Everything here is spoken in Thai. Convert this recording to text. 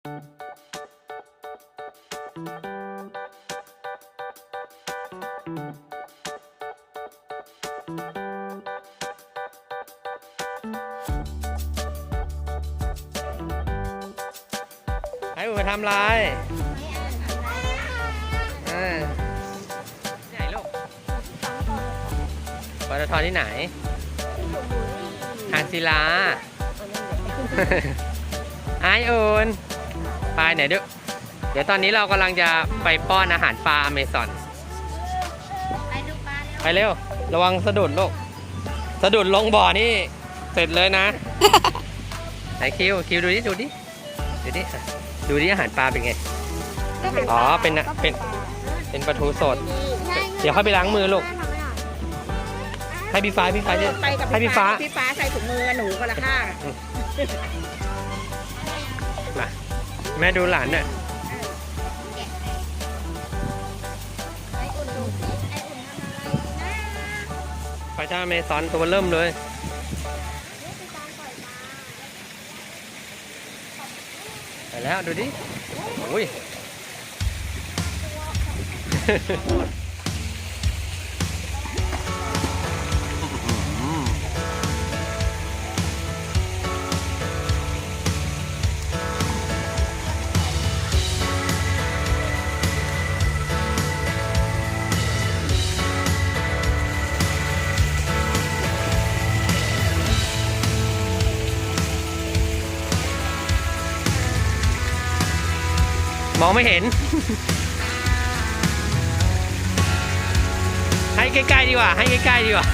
ให้อุมาทำอะไรอ่าที่ไหนลูกปตทที่ไหนหางศิลา ไอโอน ไปไหนเดี๋ยวเดี๋ยวตอนนี้เรากำลังจะไปป้อนอาหารปลาอเมซอน ไปดูปลาเร็วไปเร็ว ระวังสะดุดลูก สะดุดลงบ่อนี่เสร็จเลยนะ ไหนคิวคิวดูดิดูดิดูดิอะดูดิอาหารปลาเป็นไง อ๋อเป็นน่ะเป็น เป็นปลาทูสด เดี๋ยวค่อยไปล้างมือลูก ให้พี่ฟ้าพี่ฟ้าจะไปกับให้พี่ฟ้า พี่ฟ้าใส่ถุงมือหนูคนละข้างมา แม่ดูหลานน่ะไออุ่นดูสิไออุ่นทำอะไปท่าเมซอนตัวเริ่มเลยไปแล้วดูดิโอ้ย มองไม่เห็น ให้ใกล้ๆดีกว่า ให้ใกล้ๆดีกว่า